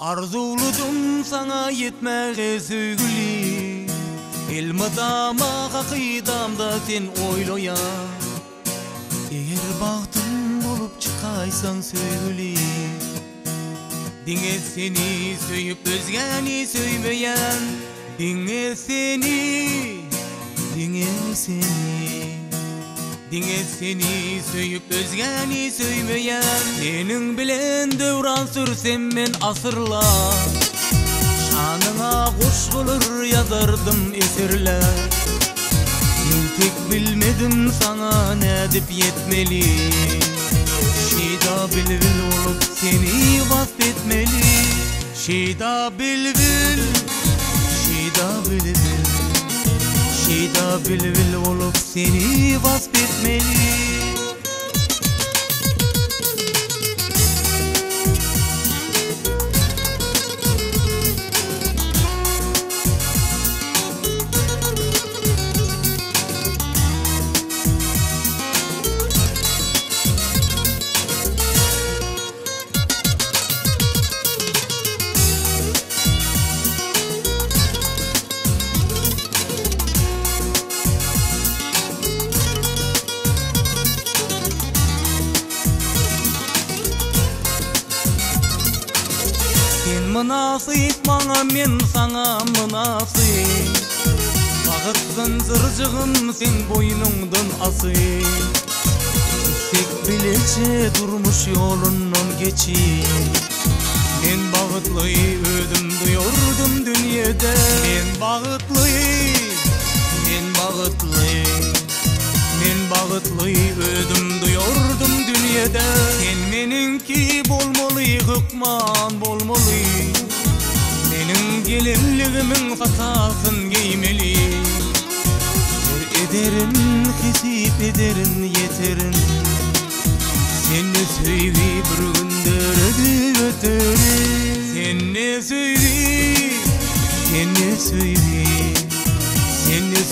Arzuludum sana yetmege söygüli Elmadama kakidamda sen oyloya. Eğer bahtım bolup çıkaysan söygüli Dinge seni söyüp özgeni söymeyen Dinge seni Dinge seni Dinge seni söyüp özgeni söymeyen Senin bilen dövran sürsem men asırlar. Şanına kuş bulur yazardım eserler. Sen tek bilmedim sana ne dip yetmeli. Şida bilbil olup seni vasfetmeli. Şida bilbil Şida bilbil bilbil olup seni vasfetmeli münasip bana men sana münasip Bağıt zıncırcığım sen boynundan asip Sek bileçe durmuş yolundan geçip Men bağıtlı ödüm duyordum dünyada Men bağıtlı Men bağıtlı Men bağıtlı ödüm dünyada Sen meninki bolmalı hükman bolmalı. Menin gelinliğimin fatasın giymeli. Ederin kesip ederin yeterin. Sen ne söyvi bir gündür öterin Sen ne söyvi Sen ne söyvi Sen ne